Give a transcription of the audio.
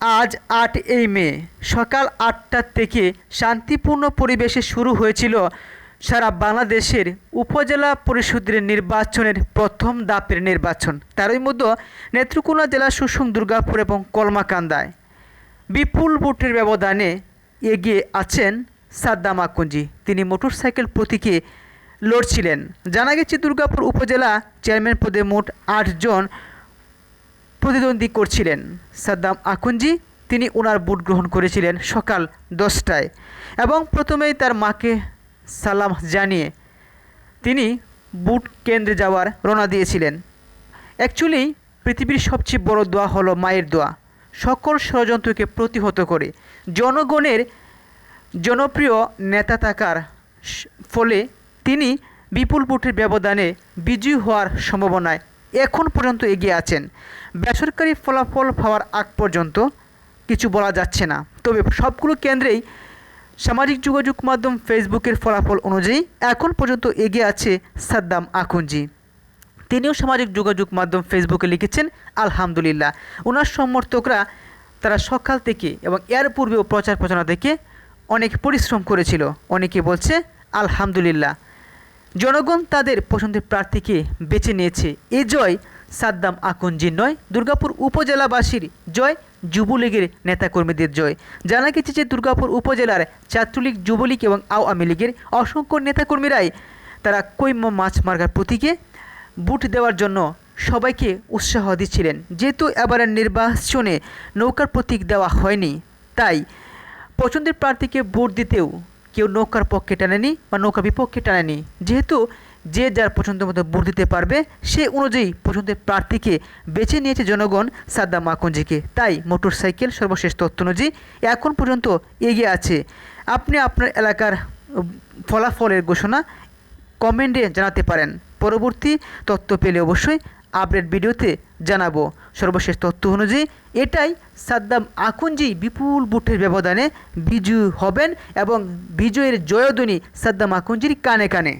আজ আট এই মে, সকাল আটটা থেকে শান্তিপূর্ণ পরিবেশে শুরু হয়েছিল সারা বাংলাদেশের উপজেলা পরিষদের নির্বাচনের প্রথম দাপের নির্বাচন। তারই মধ্যে নেত্রকোনা জেলা সুসুং দুর্গাপুর এবং কলমাকান্দায় বিপুল ভোটের ব্যবধানে এগিয়ে আছেন সাদ্দাম আকুঞ্জি তিনি মোটরসাইকেল প্রতীকে লড়ছিলেন। জানা গেছে, দুর্গাপুর উপজেলা চেয়ারম্যান পদে মোট আটজন প্রতিদ্বন্দ্বী করছিলেন সাদ্দাম আকুঞ্জি। তিনি ওনার ভোট গ্রহণ করেছিলেন সকাল দশটায় এবং প্রথমেই তার মাকে সালাম জানিয়ে তিনি বুট কেন্দ্রে যাওয়ার রওনা দিয়েছিলেন। অ্যাকচুয়ালি পৃথিবীর সবচেয়ে বড় দোয়া হলো মায়ের দোয়া। সকল ষড়যন্ত্রকে প্রতিহত করে জনগণের জনপ্রিয় নেতা থাকার ফলে তিনি বিপুল ভোটের ব্যবধানে বিজয়ী হওয়ার সম্ভাবনায় এখন পর্যন্ত এগিয়ে আছেন। বেসরকারি ফলাফল পাওয়ার আগ পর্যন্ত কিছু বলা যাচ্ছে না। তবে সবগুলো কেন্দ্রেই সামাজিক যোগাযোগ মাধ্যম ফেসবুকের ফলাফল অনুযায়ী এখন পর্যন্ত এগিয়ে আছে সাদ্দাম আকুঞ্জি। তিনিও সামাজিক যোগাযোগ মাধ্যম ফেসবুকে লিখেছেন, আলহামদুলিল্লাহ। ওনার সমর্থকরা তারা সকাল থেকে এবং এর পূর্বেও প্রচার প্রচারণা থেকে অনেক পরিশ্রম করেছিল। অনেকে বলছে, আলহামদুলিল্লাহ। জনগণ তাদের পছন্দের প্রার্থীকে বেছে নিয়েছে। এ জয় সাদ্দাম আকুঞ্জির নয়, দুর্গাপুর উপজেলাবাসীর জয়, যুবলীগের নেতাকর্মীদের জয়। জানা গেছে যে দুর্গাপুর উপজেলার ছাত্রলীগ, যুবলীগ এবং আওয়ামী লীগের অসংখ্য নেতাকর্মীরাই তারা কৈম্য মাছ মার্গার প্রতীকে বুট দেওয়ার জন্য সবাইকে উৎসাহ দিচ্ছিলেন। যেহেতু এবারের নির্বাচনে নৌকার প্রতীক দেওয়া হয়নি, তাই পছন্দের প্রার্থীকে ভোট দিতেও কেউ নৌকার পক্ষে টানেনি বা নৌকা বিপক্ষে টানেনি যেহেতু যে যার পছন্দ মতো ভোট দিতে পারবে, সে অনুযায়ী পছন্দের প্রার্থীকে বেছে নিয়েছে জনগণ সাদ্দা মাকুঞ্জিকে তাই মোটর সাইকেল সর্বশেষ তথ্য অনুযায়ী এখন পর্যন্ত এগিয়ে আছে। আপনি আপনার এলাকার ফলাফলের ঘোষণা কমেন্টে জানাতে পারেন। পরবর্তী তথ্য পেলে অবশ্যই আপডেট ভিডিওতে জানাব। সর্বশেষ তথ্য অনুযায়ী এটাই সাদ্দাম আকুঞ্জি বিপুল বুটের ব্যবধানে বিজয়ী হবেন এবং বিজয়ের জয়ধ্বনি সাদ্দাম আকুঞ্জির কানে কানে।